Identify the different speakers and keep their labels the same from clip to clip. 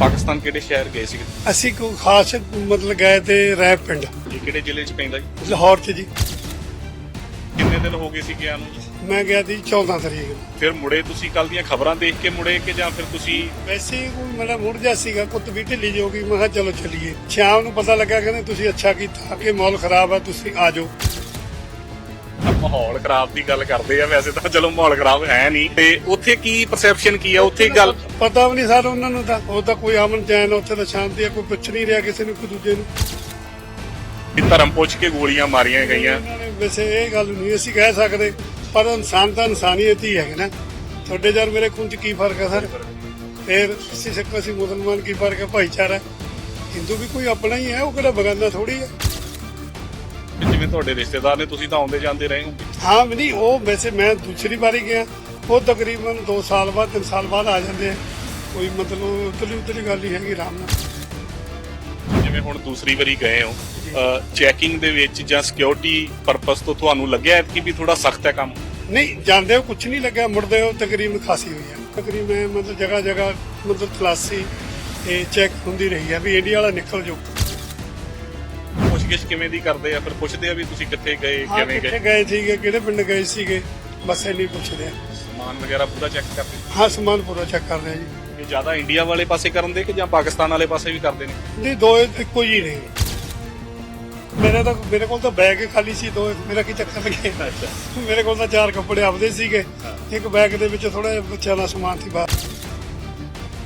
Speaker 1: ਪਾਕਿਸਤਾਨ ਕਿਹੜੇ ਸ਼ਹਿਰ ਗਏ ਸੀ
Speaker 2: ਅਸੀਂ ਕੋਈ ਖਾਸ ਮਤਲਬ ਗਏ ਤੇ ਰੈਪ ਪਿੰਡ।
Speaker 1: ਕਿਹੜੇ ਜ਼ਿਲ੍ਹੇ 'ਚ ਪੈਂਦਾ ਜੀ?
Speaker 2: ਲਾਹੌਰ ਚ ਜੀ।
Speaker 1: ਕਿੰਨੇ ਦਿਨ ਹੋ ਗਏ ਸੀ ਗਿਆ ਨੂੰ? ਜੀ?
Speaker 2: ਮੈਂ ਗਿਆ ਸੀ 14 ਤਰੀਕ ਨੂੰ।
Speaker 1: ਫਿਰ ਮੁੜੇ ਤੁਸੀਂ ਕੱਲ ਦੀਆਂ ਖਬਰਾਂ ਦੇਖ ਕੇ ਮੁੜੇ ਕਿ ਜਾਂ ਫਿਰ ਤੁਸੀਂ
Speaker 2: ਵੈਸੇ ਹੀ ਕੋਈ ਮੇਰਾ ਮੁੜ ਜਾ ਸੀਗਾ ਕੁੱਤ ਵੀ ਢਿੱਲੀ ਜੋ ਗਈ। ਮੈਂ ਕਿਹਾ ਚਲੋ ਚੱਲੀਏ। ਸ਼ਾਮ ਨੂੰ ਪਤਾ ਲੱਗਾ ਕਹਿੰਦੇ ਤੁਸੀਂ ਅੱਛਾ ਕੀਤਾ ਕਿ ਮਾਹੌਲ ਖਰਾਬ ਹੈ ਤੁਸੀਂ ਆ ਜਾਓ।
Speaker 1: ਮਾਹੌਲ ਖਰਾਬ ਦੀ ਗੱਲ ਕਰਦੇ ਆ ਵੈਸੇ ਤਾਂ ਚਲੋ ਮਾਹੌਲ ਖਰਾਬ ਹੈ ਨਹੀਂ। ਤੇ ਉੱਥੇ ਕੀ ਪਰਸੈਪਸ਼ਨ ਕੀ ਆ? ਉੱਥੇ ਗੱਲ
Speaker 2: ਪਤਾ ਵੀ ਨਹੀਂ ਸਰ ਉਹਨਾਂ ਨੂੰ ਤਾਂ। ਉਹ ਤਾਂ ਕੋਈ ਅਮਨ ਚੈਨ ਉੱਥੇ ਤਾਂ ਸ਼ਾਂਤੀ ਹੈ ਕੋਈ ਪੁੱਛ ਨਹੀਂ ਰਿਹਾ ਕਿਸੇ ਨੂੰ ਕੋਈ ਦੂਜੇ ਨੂੰ।
Speaker 1: ਵੀ ਧਰਮ ਪੁੱਛ ਕੇ ਗੋਲੀਆਂ ਮਾਰੀਆਂ ਗਈਆਂ।
Speaker 2: ਵੈਸੇ ਇਹ ਗੱਲ ਨਹੀਂ ਅਸੀਂ ਕਹਿ ਸਕਦੇ ਪਰ ਇਨਸਾਨ ਤਾਂ ਇਨਸਾਨੀਅਤ ਹੀ ਹੈ ਨਾ। ਤੁਹਾਡੇ ਜਰ ਮੇਰੇ ਖੂਨ ਚ ਕੀ ਫ਼ਰਕ ਹੈ ਸਰ? ਫਿਰ ਸਿੱਖ ਅਸੀਂ ਮੁਸਲਮਾਨ ਕੀ ਫ਼ਰਕ ਹੈ ਭਾਈਚਾਰਾ। ਹਿੰਦੂ ਵੀ ਕੋਈ ਆਪਣਾ ਹੀ ਹੈ ਉਹ ਕਿਹੜਾ ਬਗਾਨਾ ਥੋੜੀ ਹੈ?
Speaker 1: ਵੀ ਜਿਵੇਂ ਤੁਹਾਡੇ ਰਿਸ਼ਤੇਦਾਰ ਨੇ ਤੁਸੀਂ ਤਾਂ ਆਉਂਦੇ ਜਾਂਦੇ ਰਹੇ ਹੋਗੇ
Speaker 2: ਹਾਂ ਵੀ ਨਹੀਂ ਉਹ ਵੈਸੇ ਮੈਂ ਦੂਸਰੀ ਵਾਰੀ ਗਿਆ। ਉਹ ਤਕਰੀਬਨ 2 ਸਾਲ ਬਾਅਦ 3 ਸਾਲ ਬਾਅਦ ਆ ਜਾਂਦੇ ਆ। ਕੋਈ ਮਤਲਬ ਉਤਲੀ ਉਤਲੀ ਗੱਲ ਹੀ ਹੈਗੀ ਆਰਾਮ ਨਾਲ।
Speaker 1: ਜਿਵੇਂ ਹੁਣ ਦੂਸਰੀ ਵਾਰੀ ਗਏ ਹੋ ਚੈਕਿੰਗ ਦੇ ਵਿੱਚ ਜਾਂ ਸਿਕਿਉਰਿਟੀ ਪਰਪਸ ਤੋਂ ਤੁਹਾਨੂੰ ਲੱਗਿਆ ਕਿ ਵੀ ਥੋੜਾ ਸਖਤ ਹੈ ਕੰਮ?
Speaker 2: ਨਹੀਂ ਜਾਂਦੇ ਹੋ ਕੁਝ ਨਹੀਂ ਲੱਗਿਆ ਮੁੜਦੇ ਹੋ ਤਕਰੀਬਨ ਖਾਸੀ ਹੋਈ ਹੈ ਤਕਰੀਬਨ ਮਤਲਬ ਜਗ੍ਹਾ ਜਗ੍ਹਾ ਮਤਲਬ ਤਲਾਸੀ ਤੇ ਚੈੱਕ ਹੁੰਦੀ ਰਹੀ ਹੈ ਵੀ ਇੰਡੀਆ ਵਾਲਾ ਨਿਕਲ ਜਾਓ
Speaker 1: ਪੁੱਛਗਿੱਛ ਕਿਵੇਂ ਦੀ ਕਰਦੇ ਆ? ਫਿਰ ਪੁੱਛਦੇ ਆ ਵੀ ਤੁਸੀਂ ਕਿੱਥੇ ਗਏ
Speaker 2: ਹਾਂ
Speaker 1: ਕਿਵੇਂ
Speaker 2: ਕਿੱਥੇ
Speaker 1: ਗਏ?
Speaker 2: ਗਏ ਸੀਗੇ ਕਿਹੜੇ ਪਿੰਡ ਗਏ ਸੀਗੇ? ਬਸ ਇੰਨੀ ਪੁੱਛਦੇ ਆ।
Speaker 1: ਸਮਾਨ ਵਗੈਰਾ ਪੂਰਾ ਚੈੱਕ ਕਰਦੇ
Speaker 2: ਹਾਂ ਸਮਾਨ ਪੂਰਾ ਚੈੱਕ ਕਰ ਰਹੇ ਆ ਜੀ।
Speaker 1: ਇਹ ਜ਼ਿਆਦਾ ਇੰਡੀਆ ਵਾਲੇ ਪਾਸੇ ਕਰਨ ਦੇ ਕਿ ਜਾਂ ਪਾਕਿਸਤਾਨ ਵਾਲੇ ਪਾਸੇ ਵੀ ਕਰਦੇ ਨੇ?
Speaker 2: ਨਹੀਂ ਦੋ ਇੱਕੋ ਹੀ ਨੇ। ਮੇਰੇ ਤਾਂ ਮੇਰੇ ਕੋਲ ਤਾਂ ਬੈਗ ਖਾਲੀ ਸੀ ਦੋ ਮੇਰਾ ਕੀ ਚੱਕਰ ਲੱਗੇ? ਮੇਰੇ ਕੋਲ ਤਾਂ ਚਾਰ ਕੱਪੜੇ ਆਪਦੇ ਸੀਗੇ। ਇੱਕ ਬੈਗ ਦੇ ਵਿੱਚ ਥੋੜਾ ਜਿਹਾ ਬੱਚਿਆਂ ਦਾ ਸਮਾਨ ਸੀ ਬਾਹਰ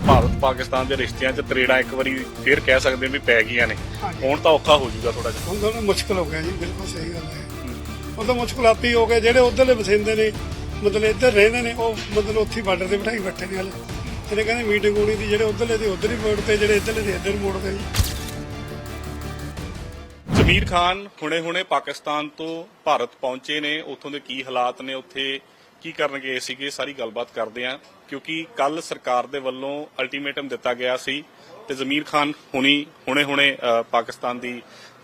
Speaker 1: ਭਾਰਤ ਪਾਕਿਸਤਾਨ ਦੇ ਰਿਸ਼ਤਿਆਂ 'ਚ ਤਰੇੜਾਂ ਇੱਕ ਵਾਰੀ ਫੇਰ ਕਹਿ ਸਕਦੇ ਵੀ ਪੈ ਗਈਆਂ ਨੇ।
Speaker 2: ਹਾਂਜੀ।
Speaker 1: ਹੁਣ ਤਾਂ ਔਖਾ ਹੋ ਜਾਊਗਾ ਥੋੜਾ ਜਿਹਾ।
Speaker 2: ਹੁਣ ਤਾਂ ਮੁਸ਼ਕਲ ਹੋ ਗਿਆ ਜੀ ਬਿਲਕੁਲ ਸਹੀ ਗੱਲ ਹੈ। ਉਹ ਤਾਂ ਮੁਸ਼ਕਲ ਆਪੀ ਹੋ ਗਿਆ ਜਿਹੜੇ ਉਧਰਲੇ ਵਸਿੰਦੇ ਨੇ ਮਤਲਬ ਇੱਧਰ ਰਹਿੰਦੇ ਨੇ ਉਹ ਮਤਲਬ ਉੱਥੇ ਬਾਰਡਰ ਤੇ ਬਿਠਾਈ ਬੈਠੇ ਨੇ ਹਲੇ। ਇਹਨੇ ਕਹਿੰਦੇ ਮੀਟਿੰਗ ਹੋਣੀ ਦੀ ਜਿਹੜੇ ਉਧਰਲੇ ਦੇ ਉਧਰ ਹੀ ਮੋੜ ਤੇ ਜਿਹੜੇ ਇੱਧਰਲੇ ਦੇ ਇੱਧਰ ਮੋੜਦੇ ਜੀ।
Speaker 1: ਜ਼ਮੀਰ ਖਾਨ ਹੁਣੇ-ਹੁਣੇ ਪਾਕਿਸਤਾਨ ਤੋਂ ਭਾਰਤ ਪਹੁੰਚੇ ਨੇ। ਉੱਥੋਂ ਦੇ ਕੀ ਹਾਲਾਤ ਨੇ ਉੱਥੇ ਕੀ ਕਰਨ ਗਏ ਸੀਗੇ ਸਾਰੀ ਗੱਲਬਾਤ ਕਰਦੇ ਆਂ ਕਿਉਂਕਿ ਕੱਲ ਸਰਕਾਰ ਦੇ ਵੱਲੋਂ ਅਲਟੀਮੇਟਮ ਦਿੱਤਾ ਗਿਆ ਸੀ ਤੇ ਜ਼ਮੀਰ ਖਾਨ ਹੁਣੀ ਹੁਣੇ-ਹੁਣੇ ਪਾਕਿਸਤਾਨ ਦੀ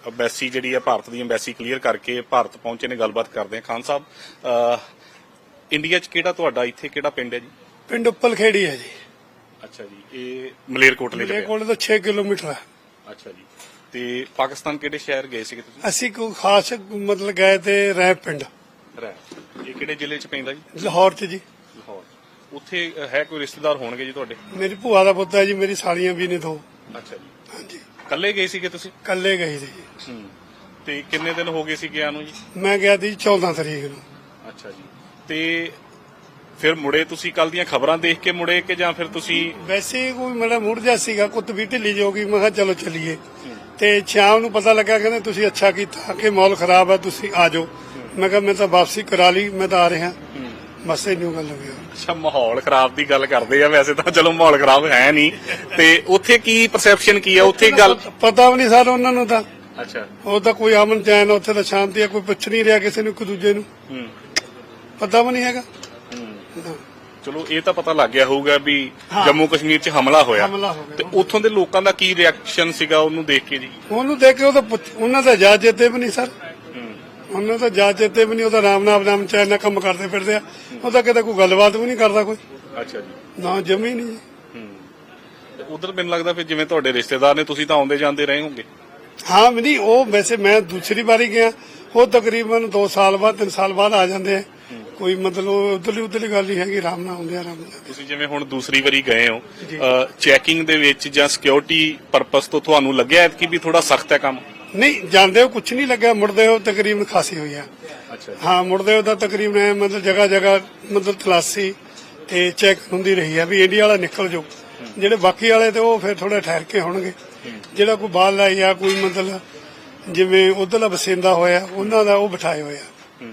Speaker 1: ਐਮਬੈਸੀ ਜਿਹੜੀ ਹੈ ਭਾਰਤ ਦੀ ਐਮਬੈਸੀ ਕਲੀਅਰ ਕਰਕੇ ਭਾਰਤ ਪਹੁੰਚੇ ਨੇ ਗੱਲਬਾਤ ਕਰਦੇ ਆਂ। ਖਾਨ ਸਾਹਿਬ ਅ, ਇੰਡੀਆ 'ਚ ਕਿਹੜਾ ਤੁਹਾਡਾ ਇੱਥੇ ਕਿਹੜਾ ਪਿੰਡ ਹੈ ਜੀ?
Speaker 2: ਪਿੰਡ ਉੱਪਲ ਖੇੜੀ ਹੈ ਜੀ।
Speaker 1: ਅੱਛਾ ਜੀ ਇਹ ਮਲੇਰਕੋਟਲੇ ਪਿਆ।
Speaker 2: ਕੋਲ ਤਾਂ 6 ਕਿਲੋਮੀਟਰ ਹੈ।
Speaker 1: ਅੱਛਾ ਜੀ ਤੇ ਪਾਕਿਸਤਾਨ ਕਿਹੜੇ ਸ਼ਹਿਰ ਗਏ ਸੀਗੇ ਤੁਸੀਂ
Speaker 2: ਅਸੀਂ ਕੋਈ ਖਾਸ ਮਤਲਬ ਗਏ ਤੇ ਰੈਪ ਪਿੰਡ।
Speaker 1: ਰਹਿ ਇਹ ਕਿਹੜੇ ਜ਼ਿਲ੍ਹੇ 'ਚ ਪੈਂਦਾ ਜੀ?
Speaker 2: ਲਾਹੌਰ ਚ ਜੀ।
Speaker 1: ਉੱਥੇ ਹੈ ਕੋਈ ਰਿਸ਼ਤੇਦਾਰ ਹੋਣਗੇ ਜੀ ਤੁਹਾਡੇ?
Speaker 2: ਮੇਰੀ ਭੂਆ ਦਾ ਪੁੱਤ ਹੈ ਜੀ ਮੇਰੀ ਸਾਲੀਆਂ ਵੀ ਨੇ ਦੋ।
Speaker 1: ਅੱਛਾ ਜੀ।
Speaker 2: ਹਾਂਜੀ।
Speaker 1: ਕੱਲੇ ਗਏ ਸੀਗੇ ਤੁਸੀਂ?
Speaker 2: ਕੱਲੇ ਗਏ ਸੀ ਜੀ।
Speaker 1: ਹੂੰ। ਤੇ ਕਿੰਨੇ ਦਿਨ ਹੋ ਗਏ ਸੀ ਗਿਆ ਨੂੰ ਜੀ?
Speaker 2: ਮੈਂ ਗਿਆ ਸੀ 14 ਤਰੀਕ ਨੂੰ।
Speaker 1: ਅੱਛਾ ਜੀ। ਤੇ ਫਿਰ ਮੁੜੇ ਤੁਸੀਂ ਕੱਲ ਦੀਆਂ ਖਬਰਾਂ ਦੇਖ ਕੇ ਮੁੜੇ ਕਿ ਜਾਂ ਫਿਰ ਤੁਸੀਂ
Speaker 2: ਵੈਸੇ ਹੀ ਕੋਈ ਮੇਰਾ ਮੁੜ ਜਾ ਸੀਗਾ ਕੁੱਤ ਵੀ ਢਿੱਲੀ ਜੋ ਗਈ ਮੈਂ ਕਿਹਾ ਚਲੋ ਚੱਲੀਏ। ਤੇ ਸ਼ਾਮ ਨੂੰ ਪਤਾ ਲੱਗਾ ਕਹਿੰਦੇ ਤੁਸੀਂ ਅੱਛਾ ਕੀਤਾ ਕਿ ਮਾਹੌਲ ਖਰਾਬ ਹੈ ਤੁਸੀਂ ਆ ਜਾਓ। ਮੈਂ ਕਿਹਾ ਮੈਂ ਤਾਂ ਵਾਪਸੀ ਕਰਾ ਲਈ ਮੈਂ ਤਾਂ ਆ ਰਿਹਾ। ਬਸ ਇਹ ਗੱਲ ਹੋ ਗਈ
Speaker 1: ਅੱਛਾ ਮਾਹੌਲ ਖਰਾਬ ਦੀ ਗੱਲ ਕਰਦੇ ਆ ਵੈਸੇ ਤਾਂ ਚਲੋ ਮਾਹੌਲ ਖਰਾਬ ਹੈ ਨਹੀਂ। ਤੇ ਉੱਥੇ ਕੀ ਪਰਸੈਪਸ਼ਨ ਕੀ ਆ? ਉੱਥੇ ਗੱਲ
Speaker 2: ਪਤਾ ਵੀ ਨਹੀਂ ਸਰ ਉਹਨਾਂ ਨੂੰ ਤਾਂ।
Speaker 1: ਅੱਛਾ।
Speaker 2: ਉਹ ਤਾਂ ਕੋਈ ਅਮਨ ਚੈਨ ਉੱਥੇ ਤਾਂ ਸ਼ਾਂਤੀ ਹੈ ਕੋਈ ਪੁੱਛ ਨਹੀਂ ਰਿਹਾ ਕਿਸੇ ਨੂੰ ਇੱਕ ਦੂਜੇ ਨੂੰ।
Speaker 1: ਹੂੰ।
Speaker 2: ਪਤਾ ਵੀ ਨਹੀਂ ਹੈਗਾ।
Speaker 1: ਚਲੋ ਇਹ ਤਾਂ ਪਤਾ ਲੱਗ ਗਿਆ ਹੋਊਗਾ ਵੀ। ਜੰਮੂ ਕਸ਼ਮੀਰ 'ਚ ਹਮਲਾ ਹੋਇਆ।
Speaker 2: ਹਮਲਾ ਹੋ ਗਿਆ।
Speaker 1: ਤੇ ਉੱਥੋਂ ਦੇ ਲੋਕਾਂ ਦਾ ਕੀ ਰਿਐਕਸ਼ਨ ਸੀਗਾ ਉਹਨੂੰ ਦੇਖ ਕੇ ਜੀ?
Speaker 2: ਉਹਨੂੰ ਦੇਖ ਕੇ ਉਹ ਤਾਂ ਪੁੱਛ- ਉਹਨਾਂ ਦਾ ਜਾ ਚੇਤੇ ਵੀ ਨਹੀਂ ਸਰ। ਉਹਨਾਂ ਦਾ ਜਾ ਚੇਤੇ ਵੀ ਨਹੀਂ ਉਹਦਾ ਰਾਮ ਨਾਮ ਨਾਮ ਚੈਨ ਨਾਲ ਕੰਮ ਕਰਦੇ ਫਿਰਦੇ ਆ। ਉਹ ਤਾਂ ਕਿਤੇ ਕੋਈ ਗੱਲਬਾਤ ਵੀ ਨਹੀਂ ਕਰਦਾ ਕੋਈ।
Speaker 1: ਅੱਛਾ ਜੀ।
Speaker 2: ਨਾ ਜਮੀ ਨਹੀਂ।
Speaker 1: ਹੂੰ। ਤੇ ਉਧਰ ਮੈਨੂੰ ਲੱਗਦਾ ਫਿਰ ਜਿਵੇਂ ਤੁਹਾਡੇ ਰਿਸ਼ਤੇਦਾਰ ਨੇ ਤੁਸੀਂ ਤਾਂ ਆਉਂਦੇ ਜਾਂਦੇ ਰਹੇ ਹੋਗੇ।
Speaker 2: ਹਾਂ ਵੀ ਨਹੀਂ ਉਹ ਵੈਸੇ ਮੈਂ ਦੂਸਰੀ ਵਾਰੀ ਗਿਆ। ਉਹ ਤਕਰੀਬਨ 2 ਸਾਲ ਬਾਅਦ 3 ਸਾਲ ਬਾਅਦ ਆ ਜਾਂਦੇ ਆ। ਕੋਈ ਮਤਲਬ ਉਧਰਲੀ ਉਧਰਲੀ ਗੱਲ ਹੀ ਹੈਗੀ ਆਰਾਮ ਨਾਲ ਆਉਂਦੇ ਆ ਆਰਾਮ ਨਾਲ
Speaker 1: ਤੁਸੀਂ ਜਿਵੇਂ ਹੁਣ ਦੂਸਰੀ ਵਾਰੀ ਗਏ ਹੋ ਚੈਕਿੰਗ ਦੇ ਵਿੱਚ ਜਾਂ ਸਿਕਿਉਰਿਟੀ ਪਰਪਸ ਤੋਂ ਤੁਹਾਨੂੰ ਲੱਗਿਆ ਕਿ ਵੀ ਥੋੜਾ ਸਖਤ ਹੈ ਕੰਮ?
Speaker 2: ਨਹੀਂ ਜਾਂਦੇ ਹੋ ਕੁਝ ਨਹੀਂ ਲੱਗਿਆ ਮੁੜਦੇ ਹੋ ਤਕਰੀਬਨ ਖਾਸੀ ਹੋਈ ਆ। ਹਾਂ ਮੁੜਦੇ ਹੋ ਤਾਂ ਤਕਰੀਬਨ ਮਤਲਬ ਜਗ੍ਹਾ ਜਗ੍ਹਾ ਮਤਲਬ ਤਲਾਸੀ ਤੇ ਚੈੱਕ ਹੁੰਦੀ ਰਹੀ ਆ ਵੀ ਇੰਡੀਆ ਵਾਲਾ ਨਿਕਲ ਜਾਓ ਜਿਹੜੇ ਬਾਕੀ ਵਾਲੇ ਤੇ ਉਹ ਫਿਰ ਥੋੜਾ ਠਹਿਰ ਕੇ ਹੋਣਗੇ। ਜਿਹੜਾ ਕੋਈ ਬਾਹਰ ਲਾਈ ਆ ਕੋਈ ਮਤਲਬ ਜਿਵੇਂ ਉਧਰਲਾ ਬਸਿੰਦਾ ਹੋਇਆ ਉਹਨਾਂ ਦਾ ਉਹ ਬਿਠਾਏ ਹੋਏ ਆ।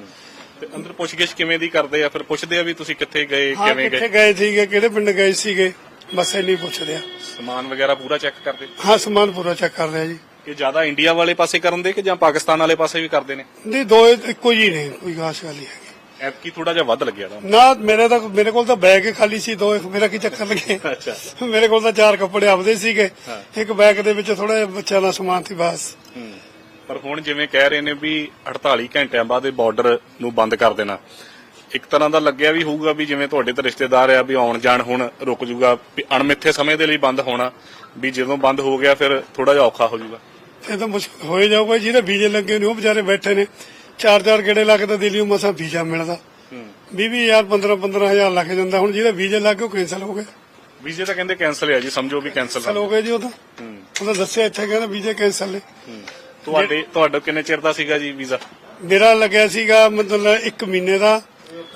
Speaker 1: ਤੇ ਅੰਦਰ ਪੁੱਛਗਿੱਛ ਕਿਵੇਂ ਦੀ ਕਰਦੇ ਆ? ਫਿਰ ਪੁੱਛਦੇ ਆ ਵੀ ਤੁਸੀਂ ਕਿੱਥੇ ਗਏ
Speaker 2: ਹਾਂ
Speaker 1: ਕਿਵੇਂ
Speaker 2: ਕਿੱਥੇ
Speaker 1: ਗਏ?
Speaker 2: ਗਏ ਸੀਗੇ ਕਿਹੜੇ ਪਿੰਡ ਗਏ ਸੀਗੇ? ਬਸ ਇੰਨੀ ਪੁੱਛਦੇ ਆ।
Speaker 1: ਸਮਾਨ ਵਗੈਰਾ ਪੂਰਾ ਚੈੱਕ ਕਰਦੇ?
Speaker 2: ਹਾਂ ਸਮਾਨ ਪੂਰਾ ਚੈੱਕ ਕਰ ਰਿਹਾ ਜੀ।
Speaker 1: ਕਿ ਜ਼ਿਆਦਾ ਇੰਡੀਆ ਵਾਲੇ ਪਾਸੇ ਕਰਨ ਦੇ ਕਿ ਜਾਂ ਪਾਕਿਸਤਾਨ ਵਾਲੇ ਪਾਸੇ ਵੀ ਕਰਦੇ ਨੇ?
Speaker 2: ਨਹੀਂ ਦੋ ਇੱਕੋ ਹੀ ਨੇ ਕੋਈ ਖਾਸ ਗੱਲ ਨਹੀਂ ਹੈਗੀ।
Speaker 1: ਐਤਕੀ ਥੋੜਾ ਜਿਹਾ ਵੱਧ ਲੱਗਿਆ
Speaker 2: ਨਾ ਮੇਰੇ ਤਾਂ ਮੇਰੇ ਕੋਲ ਤਾਂ ਬੈਗ ਹੀ ਖਾਲੀ ਸੀ ਦੋ ਮੇਰਾ ਕੀ ਚੱਕਰ ਲੱਗੇ?
Speaker 1: ਅੱਛਾ।
Speaker 2: ਮੇਰੇ ਕੋਲ ਤਾਂ ਚਾਰ ਕੱਪੜੇ ਆਪਦੇ ਸੀਗੇ। ਇੱਕ ਬੈਗ ਦੇ ਵਿੱਚ ਥੋੜਾ ਜਿਹਾ ਬੱਚਿਆਂ ਦਾ ਸਮਾਨ ਸੀ ਬਸ।
Speaker 1: ਪਰ ਹੁਣ ਜਿਵੇਂ ਕਹਿ ਰਹੇ ਨੇ ਵੀ 48 ਘੰਟਿਆਂ ਬਾਅਦ ਇਹ ਬਾਰਡਰ ਨੂੰ ਬੰਦ ਕਰ ਦੇਣਾ। ਇੱਕ ਤਰ੍ਹਾਂ ਦਾ ਲੱਗਿਆ ਵੀ ਹੋਊਗਾ ਵੀ ਜਿਵੇਂ ਤੁਹਾਡੇ ਤੇ ਰਿਸ਼ਤੇਦਾਰ ਆ ਵੀ ਆਉਣ ਜਾਣ ਹੁਣ ਰੁਕ ਜੂਗਾ ਵੀ ਅਣਮਿੱਥੇ ਸਮੇਂ ਦੇ ਲਈ ਬੰਦ ਹੋਣਾ ਵੀ ਜਦੋਂ ਬੰਦ ਹੋ ਗਿਆ ਫਿਰ ਥੋੜਾ ਜਿਹਾ ਔਖਾ ਹੋ ਜਾਊਗਾ
Speaker 2: ਇਹ ਤਾਂ ਮੁਸ਼ਕਲ ਹੋਏ ਜਾਊਗਾ ਜਿਹਦੇ ਵੀਜ਼ੇ ਲੱਗੇ ਨੇ ਉਹ ਵਿਚਾਰੇ ਬੈਠੇ ਨੇ। ਚਾਰ ਚਾਰ ਗੇੜੇ ਲੱਗ ਤਾਂ ਦਿੱਲੀ ਮਸਾਂ ਵੀਜ਼ਾ ਮਿਲਦਾ। 20 ਹਜ਼ਾਰ 15 15000 ਲੱਗ ਜਾਂਦਾ। ਹੁਣ ਜਿਹਦੇ ਵੀਜ਼ੇ ਲੱਗ ਉਹ ਕੈਂਸਲ ਹੋ ਗਏ।
Speaker 1: ਵੀਜ਼ੇ ਤਾਂ ਕਹਿੰਦੇ ਕੈਨਸਲ ਹੈ ਜੀ ਸਮਝੋ ਵੀ ਕੈਨਸਲ
Speaker 2: ਹੋ ਗਏ। ਜੀ ਉਹ ਤਾਂ। ਉਹਦਾ ਦੱਸਿਆ ਇੱਥੇ ਕਹਿੰਦਾ ਵੀਜ਼ੇ ਕੈਂਸਲ ਨੇ।
Speaker 1: ਤੁਹਾਡੇ ਤੁਹਾਡਾ ਕਿੰਨੇ ਚਿਰ ਦਾ ਸੀਗਾ ਜੀ ਵੀਜ਼ਾ?
Speaker 2: ਮੇਰਾ ਲੱਗਿਆ ਸੀਗਾ ਮਤਲਬ 1 ਮਹੀਨੇ ਦਾ।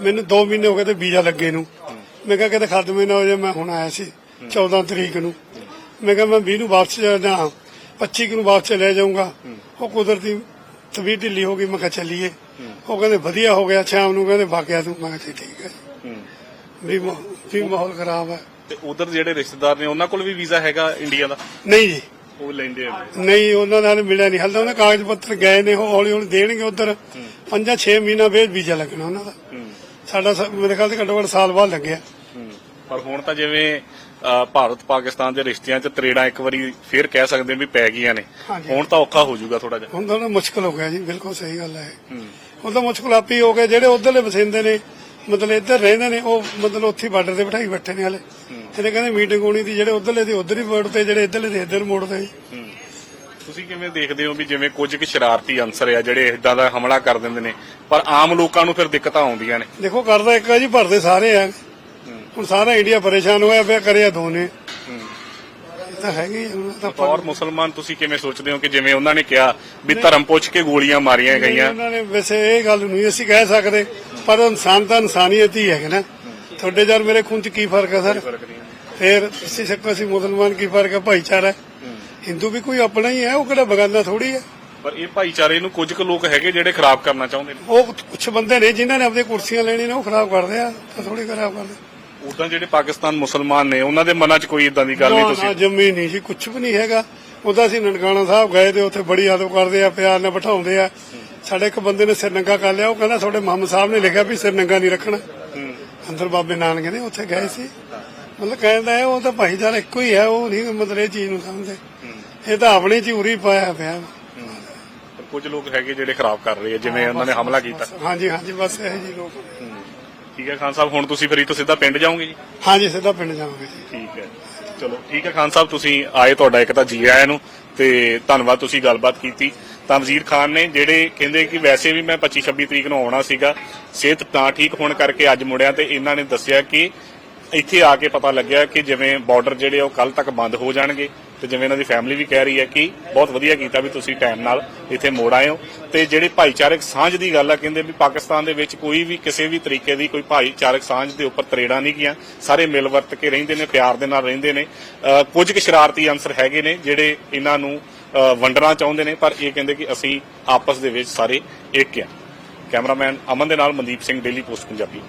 Speaker 2: ਮੈਨੂੰ 2 ਮਹੀਨੇ ਹੋ ਗਏ ਤੇ ਵੀਜ਼ਾ ਲੱਗੇ ਨੂੰ। ਮੈਂ ਕਿਹਾ ਕਿਤੇ ਖਤਮ ਹੀ ਨਾ ਹੋ ਜਾਏ ਮੈਂ ਹੁਣ ਆਇਆ ਸੀ 14 ਤਰੀਕ ਨੂੰ। ਮੈਂ ਕਿਹਾ ਮੈਂ 20 ਨੂੰ ਵਾਪਸ ਜਾਣਾ। 25 ਨੂੰ ਵਾਪਸ ਚਲੇ ਜਾਊਂਗਾ ਉਹ ਕੁਦਰਤੀ ਤਬੀਅਤ ਢਿੱਲੀ ਹੋ ਗਈ ਮੈਂ ਕਿਹਾ ਚੱਲੀਏ ਉਹ ਕਹਿੰਦੇ ਵਧੀਆ ਹੋ ਗਿਆ ਸ਼ਾਮ ਨੂੰ ਕਹਿੰਦੇ ਵਾਕਿਆ ਤੂੰ ਮੈਂ ਕਿਹਾ ਠੀਕ ਹੈ ਵੀ ਵੀ ਮਾਹੌਲ ਖਰਾਬ ਹੈ
Speaker 1: ਤੇ ਉਧਰ ਜਿਹੜੇ ਰਿਸ਼ਤੇਦਾਰ ਨੇ ਉਹਨਾਂ ਕੋਲ ਵੀ ਵੀਜ਼ਾ ਹੈਗਾ ਇੰਡੀਆ ਦਾ
Speaker 2: ਨਹੀਂ ਜੀ
Speaker 1: ਉਹ ਲੈਂਦੇ ਆ
Speaker 2: ਨਹੀਂ ਉਹਨਾਂ ਨਾਲ ਮਿਲਿਆ ਨਹੀਂ ਹਲਦਾ ਉਹਨੇ ਕਾਗਜ਼ ਪੱਤਰ ਗਏ ਨੇ ਉਹ ਹੌਲੀ ਹੌਲੀ ਦੇਣਗੇ ਉਧਰ ਪੰਜਾਂ 6 ਮਹੀਨਾ ਬਾਅਦ ਵੀਜ਼ਾ ਲੱਗਣਾ ਉਹਨਾਂ ਦਾ ਸਾਡਾ ਮੇਰੇ ਖਿਆਲ ਤੇ ਘੱਟੋ ਘੱਟ ਸਾਲ ਬਾਅਦ ਲੱਗਿਆ
Speaker 1: ਪਰ ਹੁਣ ਤਾਂ ਜਿਵੇਂ ਭਾਰਤ ਪਾਕਿਸਤਾਨ ਦੇ ਰਿਸ਼ਤਿਆਂ 'ਚ ਤਰੇੜਾਂ ਇੱਕ ਵਾਰੀ ਫੇਰ ਕਹਿ ਸਕਦੇ ਹਾਂ ਵੀ ਪੈ ਗਈਆਂ ਨੇ।
Speaker 2: ਹਾਂਜੀ।
Speaker 1: ਹੁਣ ਤਾਂ ਔਖਾ ਹੋ ਜਾਊਗਾ ਥੋੜਾ ਜਿਹਾ।
Speaker 2: ਹੁਣ ਤਾਂ ਨਾ ਮੁਸ਼ਕਲ ਹੋ ਗਿਆ ਜੀ ਬਿਲਕੁਲ ਸਹੀ ਗੱਲ ਹੈ। ਹੁਣ ਤਾਂ ਮੁਸ਼ਕਲ ਆਪੀ ਹੋ ਗਿਆ ਜਿਹੜੇ ਉਧਰਲੇ ਵਸਿੰਦੇ ਨੇ ਮਤਲਬ ਇੱਧਰ ਰਹਿੰਦੇ ਨੇ ਉਹ ਮਤਲਬ ਉੱਥੇ ਬਾਰਡਰ ਤੇ ਬਿਠਾਈ ਬੈਠੇ ਨੇ ਹਲੇ। ਇਹਨੇ ਕਹਿੰਦੇ ਮੀਟਿੰਗ ਹੋਣੀ ਦੀ ਜਿਹੜੇ ਉਧਰਲੇ ਦੇ ਉਧਰ ਹੀ ਮੋੜਦੇ ਜਿਹੜੇ ਇੱਧਰਲੇ ਦੇ ਇੱਧਰ ਮੋੜਦੇ ਜੀ।
Speaker 1: ਤੁਸੀਂ ਕਿਵੇਂ ਦੇਖਦੇ ਹੋ ਵੀ ਜਿਵੇਂ ਕੁਝ ਕੁ ਸ਼ਰਾਰਤੀ ਅਨਸਰ ਆ ਜਿਹੜੇ ਇਦਾਂ ਦਾ ਹਮਲਾ ਕਰ ਦਿੰਦੇ ਨੇ ਪਰ ਆਮ ਲੋਕਾਂ ਨੂੰ ਫਿਰ ਦਿੱਕਤਾਂ ਆਉਂਦੀਆਂ ਨੇ?
Speaker 2: ਦੇਖੋ ਕਰਦਾ ਇੱਕ ਆ ਜੀ ਭਰਦੇ ਸਾਰੇ ਆ। ਹੁਣ ਸਾਰਾ ਇੰਡੀਆ ਪਰੇਸ਼ਾਨ ਹੋਇਆ ਪਿਆ ਕਰਿਆ ਦੋ ਨੇ। ਇਹ ਤਾਂ ਹੈਗੀ ਦਾ
Speaker 1: ਔਰ ਮੁਸਲਮਾਨ ਤੁਸੀਂ ਕਿਵੇਂ ਸੋਚਦੇ ਹੋ ਕਿ ਜਿਵੇਂ ਉਹਨਾਂ ਨੇ ਕਿਹਾ ਵੀ ਧਰਮ ਪੁੱਛ ਕੇ ਗੋਲੀਆਂ ਮਾਰੀਆਂ ਗਈਆਂ?
Speaker 2: ਉਹਨਾਂ ਨੇ ਵੈਸੇ ਇਹ ਗੱਲ ਨਹੀਂ ਅਸੀਂ ਕਹਿ ਸਕਦੇ ਪਰ ਇਨਸਾਨ ਤਾਂ ਇਨਸਾਨੀਅਤ ਹੀ ਹੈ ਨਾ। ਤੁਹਾਡੇ ਜਰ ਮੇਰੇ ਖੂਨ ਚ ਕੀ ਫ਼ਰਕ ਹੈ ਸਰ? ਫਿਰ ਅਸੀਂ ਸਿੱਖ ਅਸੀਂ ਮੁਸਲਮਾਨ ਕੀ ਫ਼ਰਕ ਹੈ ਭਾਈਚਾਰਾ। ਹਿੰਦੂ ਵੀ ਕੋਈ ਆਪਣਾ ਹੀ ਹੈ ਉਹ ਕਿਹੜਾ ਬਗਾਨਾ ਥੋੜੀ ਹੈ?
Speaker 1: ਪਰ ਇਹ ਭਾਈਚਾਰੇ ਨੂੰ ਕੁਝ ਕੁ ਲੋਕ ਹੈਗੇ ਜਿਹੜੇ ਖਰਾਬ ਕਰਨਾ ਚਾਹੁੰਦੇ ਨੇ।
Speaker 2: ਉਹ ਕੁਝ ਬੰਦੇ ਨੇ ਜਿਨ੍ਹਾਂ ਨੇ ਆਪਣੀ ਕੁਰਸੀਆਂ ਲੈਣੀਆਂ ਨੇ ਉਹ ਖਰਾਬ ਕਰਦੇ ਆ ਥੋੜੀ ਖਰਾਬ ਕਰਦੇ।
Speaker 1: ਉਦਾਂ ਜਿਹੜੇ ਪਾਕਿਸਤਾਨ ਮੁਸਲਮਾਨ ਨੇ ਉਹਨਾਂ ਦੇ ਮਨਾਂ 'ਚ ਕੋਈ ਇਦਾਂ ਦੀ ਗੱਲ ਨਹੀਂ
Speaker 2: ਨਾ, ਨਾ
Speaker 1: ਤੁਸੀਂ?
Speaker 2: ਜੰਮੀ ਨਹੀਂ ਜੀ ਕੁਝ ਵੀ ਨਹੀਂ ਹੈਗਾ। ਉਹਦਾ ਅਸੀਂ ਨਨਕਾਣਾ ਸਾਹਿਬ ਗਏ ਤੇ ਉੱਥੇ ਬੜੀ ਆਦਬ ਕਰਦੇ ਆ ਪਿਆਰ ਨਾਲ ਬਿਠਾਉਂਦੇ ਆ। ਸਾਡੇ ਇੱਕ ਬੰਦੇ ਨੇ ਸਿਰ ਨੰਗਾ ਕਰ ਲਿਆ ਉਹ ਕਹਿੰਦਾ ਤੁਹਾਡੇ ਮੁਹੰਮਦ ਸਾਹਿਬ ਨੇ ਲਿਖਿਆ ਵੀ ਸਿਰ ਨੰਗਾ ਨਹੀਂ ਰੱਖਣਾ। ਅੰਦਰ ਬਾਬੇ ਨਾਨਕ ਦੇ ਉੱਥੇ ਗਏ ਸੀ। ਮਤਲਬ ਕਹਿੰਦਾ ਹੈ ਉਹ ਤਾਂ ਭਾਈਚਾਰਾ ਇੱਕੋ ਹੀ ਹੈ ਉਹ ਨਹੀਂ ਮਤਲਬ ਇਹ ਚੀਜ਼ ਨੂੰ ਸਮਝਦੇ। ਇਹ ਤਾਂ ਆਪਣੀ ਚ ਉਰੀ ਪਾਇਆ ਪਿਆ।
Speaker 1: ਪਰ ਕੁਝ ਲੋਕ ਹੈਗੇ ਜਿਹੜੇ ਖਰਾਬ ਕਰ ਰਹੇ ਆ ਜਿਵੇਂ ਉਹਨਾਂ ਨੇ ਹਮਲਾ ਕੀਤਾ।
Speaker 2: ਹਾਂਜੀ ਹਾਂਜੀ ਬਸ ਇਹ ਜੀ ਲੋਕ
Speaker 1: ਠੀਕ ਹੈ ਖਾਨ ਸਾਹਿਬ ਹੁਣ ਤੁਸੀਂ ਫਿਰ ਇੱਥੋਂ ਸਿੱਧਾ ਪਿੰਡ ਜਾਓਗੇ ਜੀ?
Speaker 2: ਹਾਂਜੀ ਸਿੱਧਾ ਪਿੰਡ ਜਾਵਾਂਗੇ ਜੀ।
Speaker 1: ਠੀਕ ਹੈ। ਚਲੋ ਠੀਕ ਹੈ ਖਾਨ ਸਾਹਿਬ ਤੁਸੀਂ ਆਏ ਤੁਹਾਡਾ ਇੱਕ ਤਾਂ ਜੀ ਆਇਆਂ ਨੂੰ ਤੇ ਧੰਨਵਾਦ ਤੁਸੀਂ ਗੱਲਬਾਤ ਕੀਤੀ। ਤਾਂ ਵਜ਼ੀਰ ਖਾਨ ਨੇ ਜਿਹੜੇ ਕਹਿੰਦੇ ਕਿ ਵੈਸੇ ਵੀ ਮੈਂ 25 26 ਤਰੀਕ ਨੂੰ ਆਉਣਾ ਸੀਗਾ ਸਿਹਤ ਤਾਂ ਠੀਕ ਹੋਣ ਕਰਕੇ ਅੱਜ ਮੁੜਿਆ ਤੇ ਇਹਨਾਂ ਨੇ ਦੱਸਿਆ ਕਿ ਇੱਥੇ ਆ ਕੇ ਪਤਾ ਲੱਗਿਆ ਕਿ ਜਿਵੇਂ ਬਾਰਡਰ ਜਿਹੜੇ ਉਹ ਕੱਲ ਤੱਕ ਬੰਦ ਹੋ ਜਾਣਗੇ। ਤੇ ਜਿਵੇਂ ਇਹਨਾਂ ਦੀ ਫੈਮਿਲੀ ਵੀ ਕਹਿ ਰਹੀ ਹੈ ਕਿ ਬਹੁਤ ਵਧੀਆ ਕੀਤਾ ਵੀ ਤੁਸੀਂ ਟਾਈਮ ਨਾਲ ਇੱਥੇ ਮੋੜ ਆਏ ਹੋ। ਤੇ ਜਿਹੜੇ ਭਾਈਚਾਰਕ ਸਾਂਝ ਦੀ ਗੱਲ ਆ, ਕਹਿੰਦੇ ਵੀ ਪਾਕਿਸਤਾਨ ਦੇ ਵਿੱਚ ਕੋਈ ਵੀ ਕਿਸੇ ਵੀ ਤਰੀਕੇ ਦੀ ਕੋਈ ਭਾਈਚਾਰਕ ਸਾਂਝ ਦੇ ਉੱਪਰ ਤਰੇੜਾਂ ਨਹੀਂ ਗਿਆ ਸਾਰੇ ਮਿਲ ਵਰਤ ਕੇ ਰਹਿੰਦੇ ਨੇ, ਪਿਆਰ ਦੇ ਨਾਲ ਰਹਿੰਦੇ ਨੇ। ਕੁਝ ਕੁ ਸ਼ਰਾਰਤੀ ਅੰਸਰ ਹੈਗੇ ਨੇ ਜਿਹੜੇ ਇਹਨਾਂ ਨੂੰ ਵੰਡਣਾ ਚਾਹੁੰਦੇ ਨੇ, ਪਰ ਇਹ ਕਹਿੰਦੇ ਕਿ ਅਸੀਂ ਆਪਸ ਦੇ ਵਿੱਚ ਸਾਰੇ ਇੱਕ ਆ। ਕੈਮਰਾਮੈਨ ਅਮਨ ਦੇ ਨਾਲ ਮਨਦੀਪ ਸਿੰਘ ਡੇਲੀ ਪੋਸਟ ਪੰਜਾਬੀ।